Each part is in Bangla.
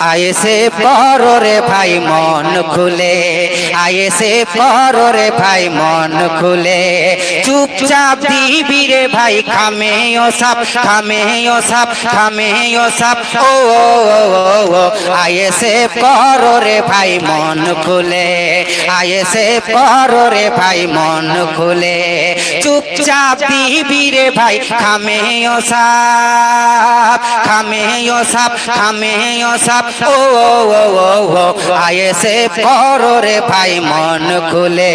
আয়েসে পরো ভাই মন খুলে। আয়েসে পরো ভাই মন খুলে। চুপচাপ দিবি রে ভাই খামে ও সাপ খামে ও সাপ। খামে ও সাপ ও ও, ও, আয়েসে পরো রে ভাই, মন খুলে। আয়েসে পরো রে ভাই, মন খুলে। চুপচাপ দিবি রে ভাই খামে সাপ খামে সাপ খামে সাপ। ও ও ও আয়েসে পরো রে ভাই, মন খুলে।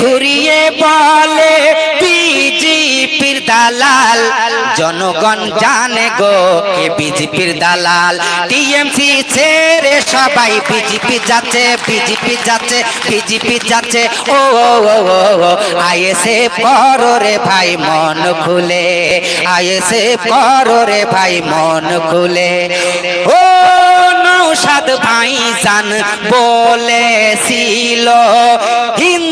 ঘুরিয়ে বলে বিজেপির দালাল। জনগণ জানে গো কে বিজেপির দালাল। টিএমসি ছেড়ে সবাই বিজেপি যাচ্ছে বিজেপি যাচ্ছে বিজেপি যাচ্ছে। ও আয়েসে পরো রে ভাই, মন খুলে। আয়েসে পরো রে ভাই, মন খুলে। ও নৌসাদ ভাই জান বলেছিল, হিন্দু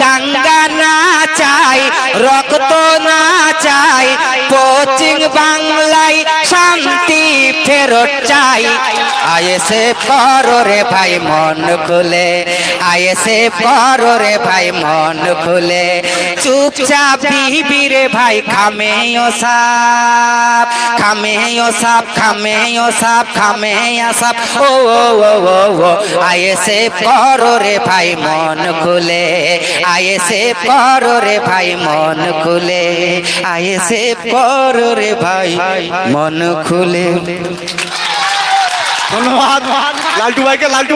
পশ্চিম বাংলায় শান্তি ফেরত চাই। আয়েসে পরো রে ভাই, মন খুলে। আয়েসে পরো রে ভাই, মন খুলে। চুপচাপ দিবি রে ভাই খামে সাপ খামে সাপ খামে সাপ খামে সাপ। ও ও ও আয়েসে করো রে ভাই, মন খুলে। আয়েসে করো রে ভাই, মন খুলে। আয়েসে করো রে ভাই, মন খুলে। ধন্যবাদ। লালটু ভাইকে, লালটু